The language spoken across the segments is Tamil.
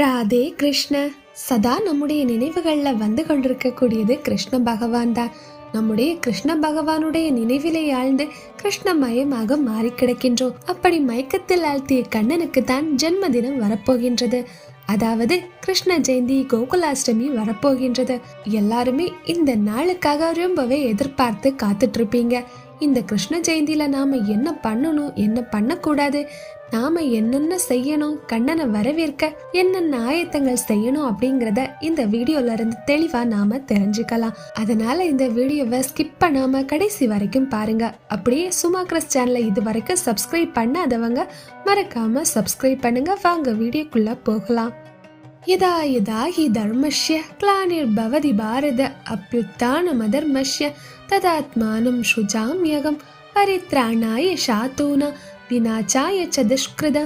ராதே கிருஷ்ண சதா நம்முடைய நினைவுகள்ல வந்து கொண்டிருக்கக்கூடியது கிருஷ்ண பகவான் தான். நம்முடைய கிருஷ்ண பகவானுடைய நினைவிலே ஆழ்ந்து கிருஷ்ணமயமாக மாறி கிடக்கின்றோம். அப்படி மயக்கத்தில் ஆழ்த்திய கண்ணனுக்கு தான் ஜென்மதினம் வரப்போகின்றது. அதாவது கிருஷ்ண ஜெயந்தி கோகுலாஷ்டமி வரப்போகின்றது. எல்லாருமே இந்த நாளுக்காக ரொம்பவே எதிர்பார்த்து காத்துட்டு இருப்பீங்க. இந்த கிருஷ்ண ஜெயந்தியில நாம என்ன பண்ணணும் என்ன பண்ணக்கூடாது நாம என்னென்ன செய்யணும் கண்ணனை வரவேற்க என்னென்ன ஆயத்தங்கள் செய்யணும் அப்படிங்கறத இந்த வீடியோல இருந்து தெளிவா நாம தெரிஞ்சுக்கலாம் அதனால இந்த வீடியோவை ஸ்கிப் பண்ணாம கடைசி வரைக்கும் பாருங்க அப்படியே சுமா கிரஸ் சேனலை இது வரைக்கும் சப்ஸ்கிரைப் பண்ணாதவங்க மறக்காம சப்ஸ்கிரைப் பண்ணுங்க வாங்க வீடியோக்குள்ள போகலாம் यदा यदा हि धर्मस्य ग्लानिर्भवति भारत अभ्युत्थानमधर्मस्य तदात्मानं शुजां यगं परित्राणाय शातून विनाचाय च दुष्कृत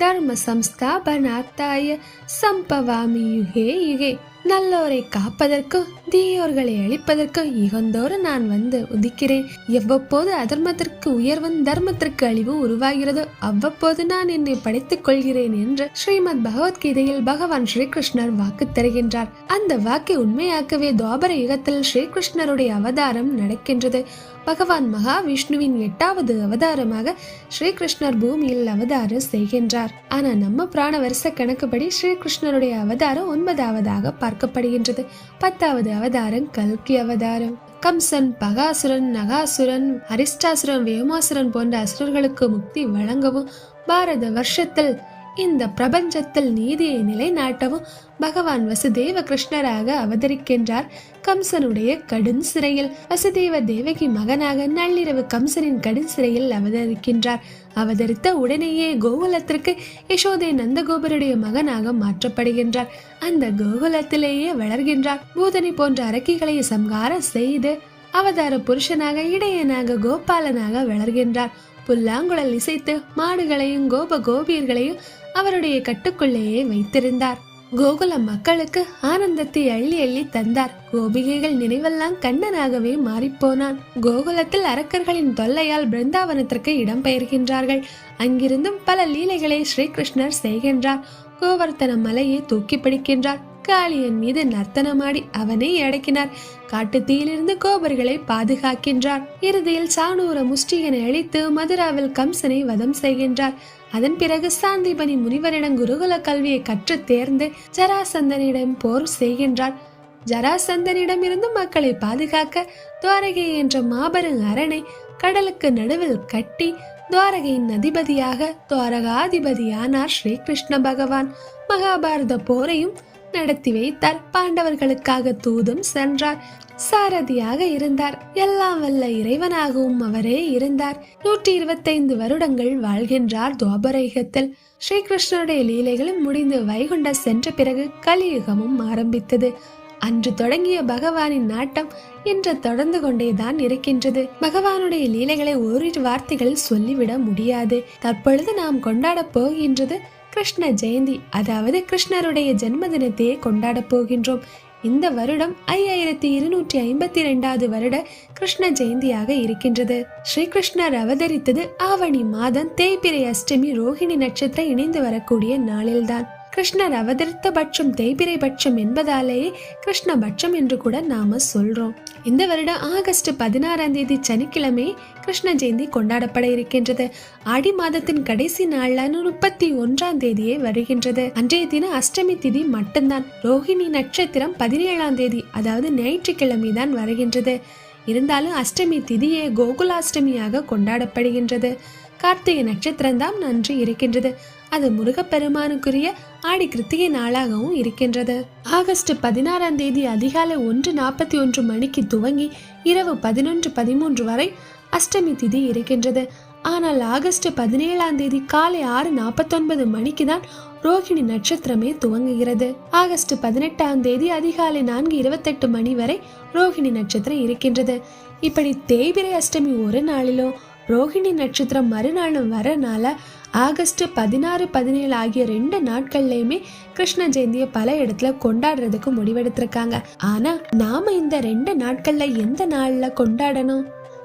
धर्मसंस्थापनार्थाय सम्पवामि युगे युगे நல்லோரை காப்பதற்கும் தீயோர்களை அழிப்பதற்கும் இகந்தோறும் நான் வந்து உதிக்கிறேன். எவ்வப்போது அதர்மத்திற்கு உயர்வும் தர்மத்திற்கு அழிவும் உருவாகிறதோ அவ்வப்போது நான் என்னை படைத்துக் கொள்கிறேன் என்று ஸ்ரீமத் பகவத்கீதையில் பகவான் ஸ்ரீகிருஷ்ணர் வாக்கு தருகின்றார். அந்த வாக்கை உண்மையாக்கவே துவாபர யுகத்தில் ஸ்ரீகிருஷ்ணருடைய அவதாரம் நடக்கின்றது. பகவான் மகாவிஷ்ணுவின் எட்டாவது அவதாரமாக ஸ்ரீகிருஷ்ணர் பூமியில் அவதாரம் செய்கின்றார். ஆனா நம்ம பிராண வருஷ கணக்குப்படி ஸ்ரீகிருஷ்ணருடைய அவதாரம் ஒன்பதாவதாக பார்க்கப்படுகின்றது. பத்தாவது அவதாரம் கல்கி அவதாரம். கம்சன் பகாசுரன் நகாசுரன் அரிஷ்டாசுரன் வேமாசுரன் போன்ற அசுரர்களுக்கு முக்தி வழங்கவும் பாரத வருஷத்தில் இந்த பிரபஞ்சத்தில் நீதியை நிலைநாட்டவும் பகவான் வசுதேவ கிருஷ்ணராக அவதரிக்கின்றார். கம்சனுடைய கடும் சிறையில் வசுதேவ தேவகி மகனாக நள்ளிரவு கம்சனின் கடும் சிறையில் அவதரிக்கின்றார். அவதரித்த உடனேயே கோகுலத்திற்கு யசோதை நந்தகோபருடைய மகனாக மாற்றப்படுகின்றார். அந்த கோகுலத்திலேயே வளர்கின்றார். பூதனை போன்ற அரக்கிகளை சம்ஹாரம் செய்து அவதார புருஷனாக இடையனாக கோபாலனாக வளர்கின்றார். புல்லாங்குழல் இசைத்து மாடுகளையும் கோப கோபியர்களையும் அவருடைய கட்டுக்குள்ளேயே வைத்திருந்தார். கோகுல மக்களுக்கு ஆனந்தத்தை அள்ளி அள்ளி தந்தார். கோபிகைகள் நினைவெல்லாம் கண்ணனாகவே மாறிப்போனான். கோகுலத்தில் அரக்கர்களின் தொல்லையால் பிருந்தாவனத்திற்கு இடம்பெயர்கின்றார்கள். அங்கிருந்தும் பல லீலைகளை ஸ்ரீகிருஷ்ணர் செய்கின்றார். கோவர்த்தன மலையை தூக்கி பிடிக்கின்றார். காளியன் மீது நர்த்தனமாடி அவனை அடக்கினார். காட்டுத்தீயிலிருந்து கோபர்களை பாதுகாக்கின்றார். இறுதியில் சாணூர முஷ்டிகனை அழித்து மதுராவில் கம்சனை வதம் செய்கின்றார். அதன் பிறகு சாந்திபனி முனிவரிடம் குருகுல கல்வியை கற்று தேர்ந்து ஜராசந்தனிடம் போர் செய்கின்றார் ஜராசந்தனிடம் இருந்து மக்களை பாதுகாக்க துவாரகை என்ற மாபெரும் அரணை கடலுக்கு நடுவில் கட்டி துவாரகையின் அதிபதியாக துவாரகாதிபதியானார் ஸ்ரீகிருஷ்ண பகவான். மகாபாரத போரையும் நடத்தி வைத்தார். பாண்டவர்களுக்காக தூதும் சென்றார். சாரதியாக இருந்தார். எல்லாம் வல்ல இறைவனாகவும் அவரே இருந்தார். நூற்றி இருபத்தைந்து வருடங்கள் வாழ்கின்றார் துவாபரயுகத்தில். ஸ்ரீகிருஷ்ணருடைய லீலைகளும் முடிந்து வைகுண்ட சென்ற பிறகு கலியுகமும் ஆரம்பித்தது. அன்று தொடங்கிய பகவானின் நாட்டம் இன்று தொடர்ந்து கொண்டேதான் இருக்கின்றது. பகவானுடைய லீலைகளை ஓரிரு வார்த்தைகளில் சொல்லிவிட முடியாது. தற்பொழுது நாம் கொண்டாடப் போகின்றது கிருஷ்ண ஜெயந்தி அதாவது கிருஷ்ணருடைய ஜென்மதினத்தையே கொண்டாடப் போகின்றோம். இந்த வருடம் ஐயாயிரத்தி இருநூற்றி ஐம்பத்தி ரெண்டாவது வருட கிருஷ்ண ஜெயந்தியாக இருக்கின்றது. ஸ்ரீகிருஷ்ணர் அவதரித்தது ஆவணி மாதம் தேய்பிரை அஷ்டமி ரோஹிணி நட்சத்திரம் இணைந்து வரக்கூடிய நாளில்தான். கிருஷ்ணர் அவதரித்த பட்சம் தேய்பிரை பட்சம் என்பதாலேயே கிருஷ்ணபட்சம் என்று கூட நாம சொல்றோம். இந்த வருடம் ஆகஸ்ட் பதினாறாம் தேதி சனிக்கிழமை கிருஷ்ண ஜெயந்தி கொண்டாடப்பட இருக்கின்றது. ஆடி மாதத்தின் கடைசி நாள்ல முப்பத்தி ஒன்றாம் தேதியே வருகின்றது. அன்றைய தினம் அஷ்டமி திதி மட்டும்தான். ரோஹிணி நட்சத்திரம் பதினேழாம் தேதி அதாவது ஞாயிற்றுக்கிழமை தான் வருகின்றது. இருந்தாலும் அஷ்டமி திதியே கோகுலாஷ்டமியாக கொண்டாடப்படுகின்றது. கார்த்திகை நட்சத்திரம்தான் நன்று இருக்கின்றது. அது முருகப்பெருமானுக்குரிய ஆடி கிருத்திகை நாளாகவும் இருக்கின்றது. ஆகஸ்ட் பதினாறாம் தேதி அதிகாலை ஒன்று நாற்பத்தி ஒன்று மணிக்கு துவங்கி இரவு பதினொன்று பதிமூன்று வரை அஷ்டமி திதி இருக்கின்றது. ஆனால் ஆகஸ்ட் பதினேழாம் தேதி காலை ஆறு நாற்பத்தொன்பது மணிக்கு தான் ரோகிணி நட்சத்திரமே துவங்குகிறது. ஆகஸ்ட் பதினெட்டாம் தேதி அதிகாலை நான்கு இருபத்தெட்டு மணி வரை ரோகிணி நட்சத்திரம் இருக்கின்றது. இப்படி தேய்பிரை அஷ்டமி ஒரு நாளிலும் ரோகிணி நட்சத்திரம் மறுநாளும் வரனால ஆகஸ்ட் பதினாறு பதினேழு ஆகிய ரெண்டு நாட்கள்லயுமே கிருஷ்ண ஜெயந்தியை பல இடத்துல கொண்டாடுறதுக்கு முடிவெடுத்திருக்காங்க. ஆனா நாம இந்த ரெண்டு நாட்கள்ல எந்த நாள்ல கொண்டாடணும்?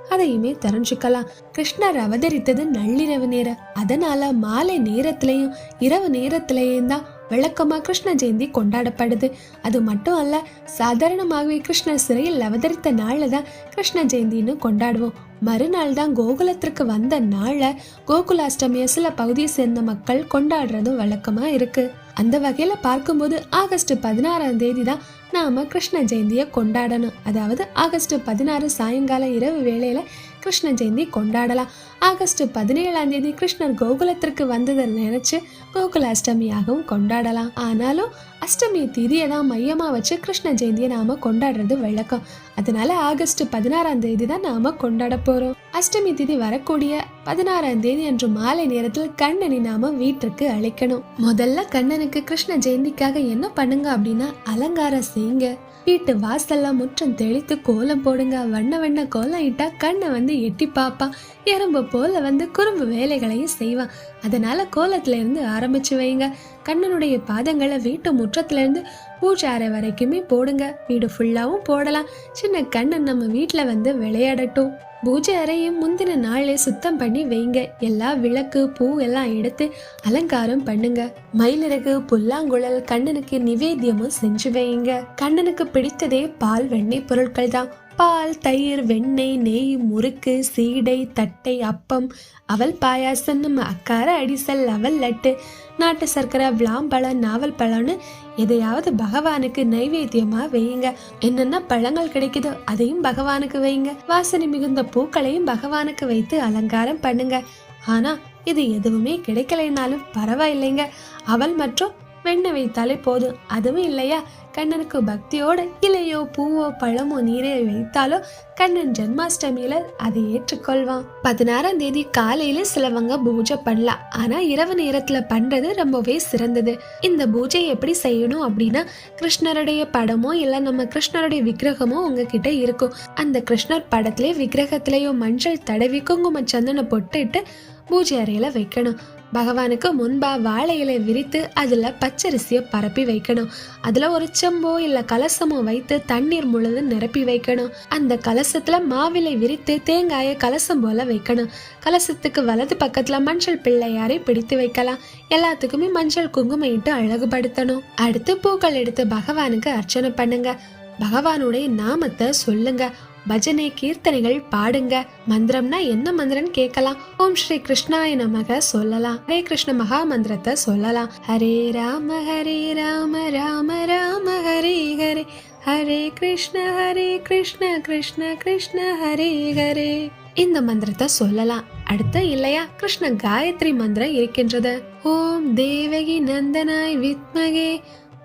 அதையுமே தெரிஞ்சுக்கலாம். கிருஷ்ணர் அவதரித்தது நள்ளிரவு நேரம். அதனால மாலை நேரத்திலையும் இரவு நேரத்திலையும் தான் விளக்கமாக கிருஷ்ண ஜெயந்தி கொண்டாடப்படுது. அது மட்டும் அல்ல சாதாரணமாகவே கிருஷ்ணர் சிறையில் அவதரித்த நாளில் தான் கிருஷ்ண ஜெயந்தின்னு கொண்டாடுவோம். மறுநாள் தான் கோகுலத்திற்கு வந்த நாளை கோகுலாஷ்டமியை சில பகுதியை சேர்ந்த மக்கள் கொண்டாடுறதும் வழக்கமாக இருக்குது அந்த வகையில் பார்க்கும்போது ஆகஸ்ட் பதினாறாம் தேதி தான் நாம் கிருஷ்ண ஜெயந்தியை கொண்டாடணும். அதாவது ஆகஸ்ட் பதினாறு சாயங்காலம் இரவு வேளையில் கிருஷ்ண ஜெயந்தி கொண்டாடலாம். ஆகஸ்ட் பதினேழாம் தேதி கிருஷ்ணர் கோகுலத்திற்கு வந்ததை நினைச்சு கோகுலாஷ்டமியாகவும் கொண்டாடலாம். ஆனாலும் அஷ்டமி திதியை தான் மையமாக வச்சு கிருஷ்ண ஜெயந்தியை நாம கொண்டாடுறது வழக்கம். அதனால ஆகஸ்ட் பதினாறாம் தேதி தான் நாம கொண்டாட போறோம். அஷ்டமி திதி வரக்கூடிய பதினாறாம் தேதி அன்று மாலை நேரத்தில் கண்ணனை நாம வீட்டிற்கு அழைக்கணும். முதல்ல கண்ணனுக்கு கிருஷ்ண ஜெயந்திக்காக என்ன பண்ணுங்க அப்படின்னா அலங்காரம் செய்யுங்க. வீட்டு வாசல்ல முற்றம் தெளித்து கோலம் போடுங்க. வண்ண வண்ண கோலம் இட்டா கண்ணை வந்து எட்டி பார்ப்பான். எறும்பு போல வந்து குறும்பு வேலைகளையும் செய்வான் அதனால கோலத்துல இருந்து ஆரம்பிச்சு வைங்க. கண்ணனுடைய பாதங்களை வீட்டு முற்றத்துல இருந்து பூஜை அறை வரைக்குமே போடுங்க. வீடு ஃபுல்லாவும் போடலாம். சின்ன கண்ணன் நம்ம வீட்டுல வந்து விளையாடட்டும். பூஜை அறையும் முந்தின நாளே சுத்தம் பண்ணி வைங்க. எல்லா விளக்கு பூ எல்லாம் எடுத்து அலங்காரம் பண்ணுங்க. மயிலிறகு புல்லாங்குழல் கண்ணனுக்கு நிவேத்தியமும் செஞ்சு வைங்க. கண்ணனுக்கு பிடித்ததே பால் வெண்ணெய் பொருட்கள் தான் பால் தயிர் வெண்ணெய் நெய் முறுக்கு சீடை தட்டை அப்பம் அவல் பாயாசம் நம்ம அக்கார அடிசல் அவல் லட்டு நாட்டு சர்க்கரை விளாம்பழம் நாவல் பழம்னு எதையாவது பகவானுக்கு நைவேத்தியமா வையுங்க. என்னென்ன பழங்கள் கிடைக்குதோ அதையும் பகவானுக்கு வைங்க வாசனை மிகுந்த பூக்களையும் பகவானுக்கு வைத்து அலங்காரம் பண்ணுங்க. ஆனா இது எதுவுமே கிடைக்கலைனாலும் பரவாயில்லைங்க. அவல் மற்றும் வெண்ணெய் வைத்தாலே போதும். அதுவும் இல்லையா? கண்ணனுக்கு பக்தியோட இலையோ பூவோ பழமோ நீரே வைத்தாலோ கண்ணன் ஜென்மாஷ்டமியில அதை ஏற்றுக்கொள்வான். பதினாறாம் தேதி காலையில சிலவங்க பூஜை பண்ணலாம். ஆனா இரவு நேரத்துல பண்றது ரொம்பவே சிறந்தது. இந்த பூஜை எப்படி செய்யணும் அப்படின்னா கிருஷ்ணருடைய படமோ இல்ல நம்ம கிருஷ்ணருடைய விக்கிரகமோ உங்ககிட்ட இருக்கும். அந்த கிருஷ்ணர் படத்திலே விக்கிரகத்திலேயோ மஞ்சள் தடவி குங்கும சந்தனம் பொட்டுட்டு பூஜை அறையில வைக்கணும். பகவானுக்கு முன்பா வாழை இலை விரித்து அதுல பச்சரிசியை பரப்பி வைக்கணும். அதுல ஒரு செம்போ இல்ல கலசமோ வைத்து தண்ணீர் முழுதும் நிரப்பி வைக்கணும். அந்த கலசத்துல மாவிலை விரித்து தேங்காயை கலசம் போல வைக்கணும். கலசத்துக்கு வலது பக்கத்துல மஞ்சள் பிள்ளையாரை பிடித்து வைக்கலாம். எல்லாத்துக்குமே மஞ்சள் குங்குமம் இட்டு அழகுபடுத்தணும். அடுத்து பூக்கள் எடுத்து பகவானுக்கு அர்ச்சனை பண்ணுங்க. பகவானுடைய நாமத்தை சொல்லுங்க. பஜனை கீர்த்தனைகள் பாடுங்க. மந்திரம்னா என்ன மந்திரம்னு கேட்கலாம். ஓம் ஸ்ரீ கிருஷ்ணாய நமக சொல்லலாம். ஹரே கிருஷ்ண மகா மந்திரத்தை சொல்லலாம். ஹரே ராம ஹரே ராம ராம ராம ஹரே ஹரே. ஹரே கிருஷ்ண ஹரே கிருஷ்ண கிருஷ்ண கிருஷ்ண ஹரே ஹரே. இந்த மந்திரத்தை சொல்லலாம். அடுத்து இல்லையா? கிருஷ்ண காயத்ரி மந்திரம் இருக்கின்றது. ஓம் தேவகி நந்தனாய் வித்மகே.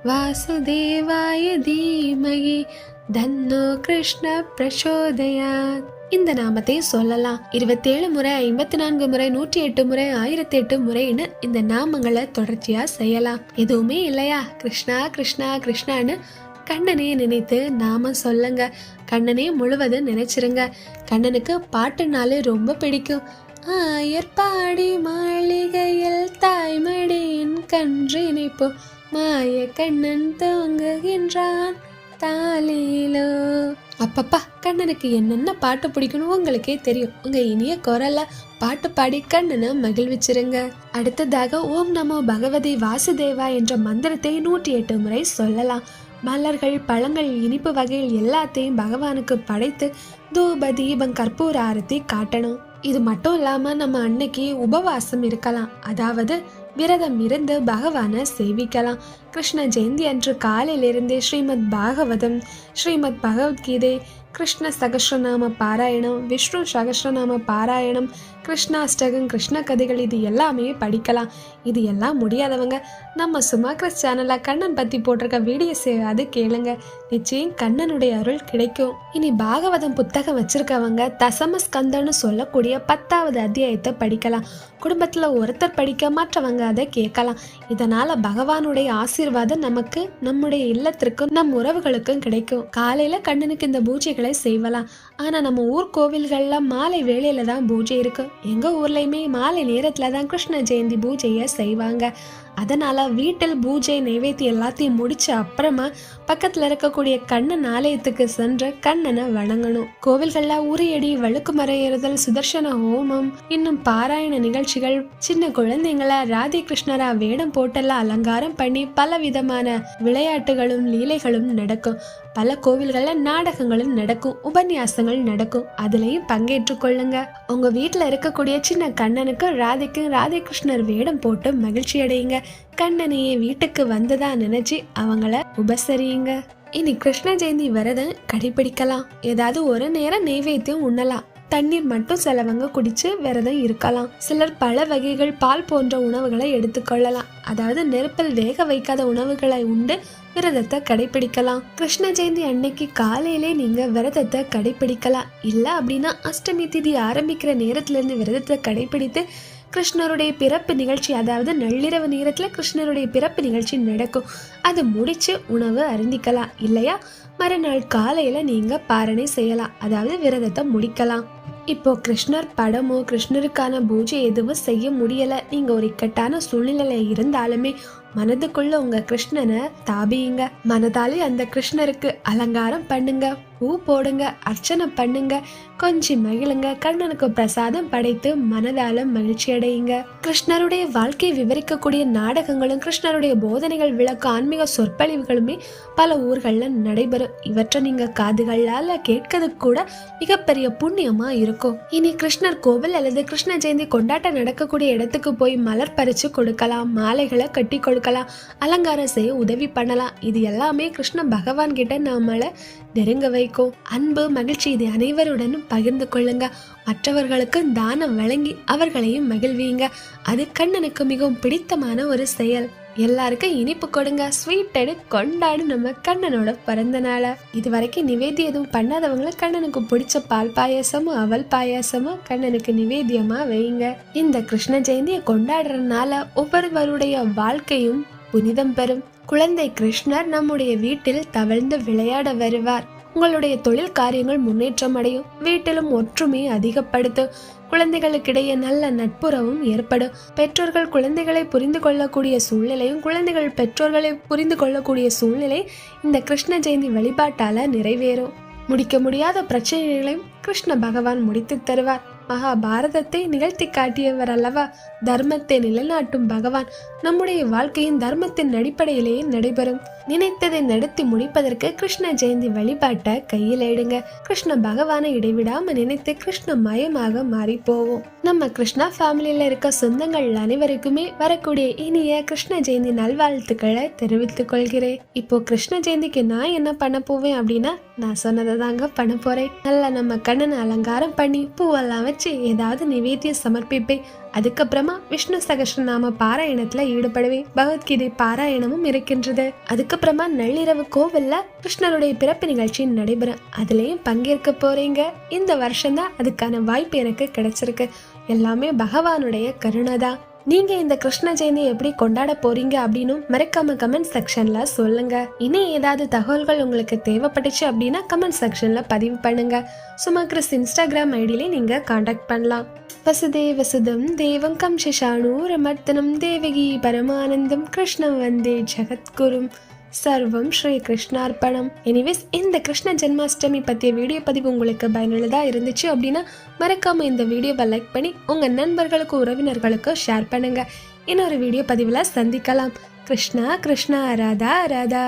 வாசுதேவாய தீமகி. தன்னோ கிருஷ்ண பிரச்சோதயாத் இந்த நாமத்தை சொல்லலாம். இருபத்தேழு முறை ஐம்பத்தி நான்கு முறை நூற்றி எட்டு முறை ஆயிரத்தி எட்டு முறைன்னு இந்த நாமங்களை தொடர்ச்சியா செய்யலாம். எதுவுமே இல்லையா? கிருஷ்ணா கிருஷ்ணா கிருஷ்ணான்னு கண்ணனே நினைத்து நாம சொல்லுங்க. கண்ணனே முழுவதும் நினைச்சிருங்க. கண்ணனுக்கு பாட்டுனாலே ரொம்ப பிடிக்கும். ஆயர்பாடி மாளிகையில் தாய்மடியின் கன்றினைப்போ மாய கண்ணன் தூங்குகின்றான். தாலிலோ அப்பப்பா கண்ணனுக்கு என்னென்ன பாட்டு பிடிக்கணும் உங்களுக்கே தெரியும். உங்க இனிய குரல்ல பாட்டு பாடி கண்ணனை மகிழ்விச்சிருங்க. அடுத்ததாக ஓம் நமோ பகவதி வாசுதேவா என்ற மந்திரத்தை நூற்றி எட்டு முறை சொல்லலாம். மலர்கள் பழங்கள் இனிப்பு வகைகள் எல்லாத்தையும் பகவானுக்கு படைத்து தூப தீபம் கற்பூர ஆரத்தி காட்டணும். இது மட்டும் இல்லாம நம்ம அன்னைக்கு உபவாசம் இருக்கலாம். அதாவது விரதம் இருந்து பகவானை சேவிக்கலாம். கிருஷ்ண ஜெயந்தி அன்று காலையிலிருந்தே ஸ்ரீமத் பாகவதம் ஸ்ரீமத் பகவத்கீதை கிருஷ்ண சகஸ்ரநாம பாராயணம் விஷ்ணு சகஸ்ரநாம பாராயணம் கிருஷ்ணாஷ்டகம் கிருஷ்ண கதைகள் இது எல்லாமே படிக்கலாம். இது எல்லாம் முடியாதவங்க நம்ம சுமாக்ரஸ் சேனலில் கண்ணன் பற்றி போட்டிருக்க வீடியோஸை அது கேளுங்க. நிச்சயம் கண்ணனுடைய அருள் கிடைக்கும். இனி பாகவதம் புத்தகம் வச்சிருக்கவங்க தசமஸ்கந்தன்னு சொல்லக்கூடிய பத்தாவது அத்தியாயத்தை படிக்கலாம். குடும்பத்தில் ஒருத்தர் படிக்க மற்றவங்க அதை கேட்கலாம். இதனால் பகவானுடைய ஆசீர்வாதம் நமக்கு நம்முடைய இல்லத்திற்கும் நம் உறவுகளுக்கும் கிடைக்கும். காலையில கண்ணனுக்கு இந்த பூஜைகளை செய்வலாம். ஆனா நம்ம ஊர் கோவில்கள்ல மாலை வேளையில தான் பூஜை இருக்கு எங்க ஊர்லயுமே மாலை நேரத்துல தான் கிருஷ்ண ஜெயந்தி பூஜையை செய்வாங்க. அதனால வீட்டில் பூஜை நைவேத்தி எல்லாத்தையும் முடிச்ச அப்புறமா பக்கத்துல இருக்கக்கூடிய கண்ணன் ஆலயத்துக்கு சென்று கண்ணனை வணங்கணும். கோவில்கள்ல உரியடி வழுக்கு மறையறுதல் சுதர்சன ஹோமம் இன்னும் பாராயண நிகழ்ச்சிகள் சின்ன குழந்தைங்கள ராதே கிருஷ்ணரா வேடம் போட்டெல்லாம் அலங்காரம் பண்ணி பல விதமான விளையாட்டுகளும் லீலைகளும் நடக்கும். பல கோவில்கள்ல நாடகங்களும் நடக்கும் உபன்யாசங்கள் நடக்கும். அதுலயும் பங்கேற்று கொள்ளுங்க. உங்க வீட்டுல இருக்கக்கூடிய சின்ன கண்ணனுக்கு ராதைக்கும் ராதை கிருஷ்ணர் வேடம் போட்டு மகிழ்ச்சி அடையுங்க. கண்ணனையே வீட்டுக்கு வந்ததா நினைச்சு அவங்கள உபசரியுங்க. இனி கிருஷ்ண ஜெயந்தி விரதம் கடைபிடிக்கலாம். ஏதாவது ஒரு நேரம் நெய்வேத்தியம் உண்ணலாம். தண்ணீர் மட்டும் சிலவங்க குடிச்சு விரதம் இருக்கலாம். சிலர் பல வகைகள் பால் போன்ற உணவுகளை எடுத்துக்கொள்ளலாம் அதாவது நெருப்பில் வேக வைக்காத உணவுகளை உண்டு விரதத்தை கடைபிடிக்கலாம் கிருஷ்ண ஜெயந்தி அன்னைக்கு காலையிலே நீங்க விரதத்தை கடைபிடிக்கலாம் இல்ல அப்படின்னா அஷ்டமி திதி ஆரம்பிக்கிற நேரத்துல இருந்து விரதத்தை கடைபிடித்து கிருஷ்ணருடைய பிறப்பு நிகழ்ச்சி அதாவது நள்ளிரவு நேரத்தில் கிருஷ்ணருடைய பிறப்பு நிகழ்ச்சி நடக்கும். அது முடிச்சு உணவு அருந்திக்கலாம். இல்லையா? மறுநாள் காலையில் நீங்கள் பாரணை செய்யலாம். அதாவது விரதத்தை முடிக்கலாம். இப்போ கிருஷ்ணர் படமோ கிருஷ்ணருக்கான பூஜை எதுவும் செய்ய முடியல. நீங்க ஒரு இக்கட்டான சூழ்நிலையில இருந்தாலுமே மனதுக்குள்ள உங்க கிருஷ்ணனை தாபியுங்க மனதாலே அந்த கிருஷ்ணருக்கு அலங்காரம் பண்ணுங்க. பூ போடுங்க அர்ச்சனை பண்ணுங்க கொஞ்சம் மகிழுங்க கண்ணனுக்கு பிரசாதம் படைத்து மனதால மகிழ்ச்சி அடையுங்க. கிருஷ்ணருடைய வாழ்க்கையை விவரிக்கக்கூடிய நாடகங்களும் கிருஷ்ணருடைய போதனைகள் விளக்க ஆன்மீக சொற்பொழிவுகளுமே பல ஊர்கள்ல நடைபெறும். இவற்றை நீங்க காதுகளால கேட்கறது கூட மிகப்பெரிய புண்ணியமா இருக்கும். இனி கிருஷ்ணர் கோவில் அல்லது கிருஷ்ண ஜெயந்தி கொண்டாட்டம் நடக்கக்கூடிய இடத்துக்கு போய் மலர் பறிச்சு கொடுக்கலாம் மாலைகளை கட்டி கொடுக்கலாம் அலங்காரம் செய்ய உதவி பண்ணலாம். இது எல்லாமே கிருஷ்ண பகவான் கிட்ட நம்மளை நெருங்க வைக்கும். அன்பு மகிழ்ச்சி இதை அனைவருடனும் பகிர்ந்து கொள்ளுங்க. மற்றவர்களுக்கு தானம் வழங்கி அவர்களையும் மகிழ்வீங்க அது கண்ணனுக்கு மிகவும் பிடித்தமான ஒரு செயல். எல்லாருக்கும் இனிப்பு கொடுங்க. ஸ்வீட் எடு கொண்டாடு நம்ம கண்ணனோட பிறந்த நாளை. இது வரைக்கும் நிவேதி எதுவும் பண்ணாதவங்களை கண்ணனுக்கு பிடிச்ச பால் பாயாசமும் அவல் பாயாசமும் கண்ணனுக்கு நிவேதியமா வைங்க இந்த கிருஷ்ண ஜெயந்தியை கொண்டாடுறதுனால ஒவ்வொருவருடைய வாழ்க்கையும் புனிதம் பெறும். குழந்தை கிருஷ்ணர் நம்முடைய வீட்டில் தவழ்ந்து விளையாட வருவார். உங்களுடைய தொழில் காரியங்கள் முன்னேற்றம் அடையும் வீட்டிலும் ஒற்றுமையை அதிகப்படுத்தும். குழந்தைகளுக்கிடையே நல்ல நட்புறவும் ஏற்படும். பெற்றோர்கள் குழந்தைகளை புரிந்து கொள்ளக்கூடிய சூழ்நிலையும் குழந்தைகள் பெற்றோர்களை புரிந்து கொள்ளக்கூடிய சூழ்நிலை இந்த கிருஷ்ண ஜெயந்தி வழிபாட்டால நிறைவேறும். முடிக்க முடியாத பிரச்சனைகளையும் கிருஷ்ண பகவான் முடித்து தருவார். மகாபாரதத்தை நிகழ்த்தி காட்டியவர் அல்லவா? தர்மத்தை நிலைநாட்டும் பகவான். நம்முடைய வாழ்க்கையின் தர்மத்தின் அடிப்படையிலேயே நடைபெறும். நினைத்ததை நடத்தி முடிப்பதற்கு கிருஷ்ண ஜெயந்தி வழிபாட்டை கையில் எடுங்க கிருஷ்ண பகவானை இடைவிடாம நினைத்து கிருஷ்ண மயமாக மாறி போவோம் நம்ம கிருஷ்ணா ஃபேமிலியில இருக்க சொந்தங்கள் அனைவருக்குமே வரக்கூடிய இனிய கிருஷ்ண ஜெயந்தி நல்வாழ்த்துக்களை தெரிவித்துக் கொள்கிறேன். இப்போ கிருஷ்ண ஜெயந்திக்கு நான் என்ன பண்ண போவேன் அப்படின்னா நான் சொன்னதை தாங்க பண்ண போறேன். நல்லா நம்ம கண்ணனை அலங்காரம் பண்ணி பூவெல்லாம் வச்சு ஏதாவது நிவேத்தியம் சமர்ப்பிப்பேன் அதுக்கப்புறமா விஷ்ணு சகசநாம பாராயணத்துல ஈடுபடுவேன். பகவத்கீதை பாராயணமும் இருக்கின்றது. அதுக்கப்புறமா நள்ளிரவு கோவில்ல கிருஷ்ணருடைய பிறப்பு நிகழ்ச்சி நடைபெறும். அதுலயும் பங்கேற்க போறீங்க. இந்த வருஷம்தான் அதுக்கான வாய்ப்பு எனக்கு கிடைச்சிருக்கு. எல்லாமே பகவானுடைய கருணை தான். நீங்க இந்த கிருஷ்ண ஜெயந்தி எப்படி கொண்டாட போறீங்க அப்படின்னு மறக்காம கமெண்ட் செக்ஷன்ல சொல்லுங்க. இனி ஏதாவது தகவல்கள் உங்களுக்கு தேவைப்பட்டுச்சு அப்படின்னா கமெண்ட் செக்ஷன்ல பதிவு பண்ணுங்க. சும்மா கிறிஸ் இன்ஸ்டாகிராம் ஐடியிலே நீங்க காண்டாக்ட் பண்ணலாம். வசுதே வசுதம் தேவம் கம் ரமர்த்தனம் தேவகி பரமானந்தம் கிருஷ்ணம் வந்தே ஜெகத்குரும். சர்வம் ஸ்ரீ கிருஷ்ணார்ப்பணம் எனிவேஸ் இந்த கிருஷ்ண ஜென்மாஷ்டமி பற்றிய வீடியோ பதிவு உங்களுக்கு பயனுள்ளதாக இருந்துச்சு அப்படின்னா மறக்காமல் இந்த வீடியோவை லைக் பண்ணி உங்கள் நண்பர்களுக்கு உறவினர்களுக்கு ஷேர் பண்ணுங்கள் இன்னொரு வீடியோ பதிவில் சந்திக்கலாம். கிருஷ்ணா கிருஷ்ணா ராதா ராதா.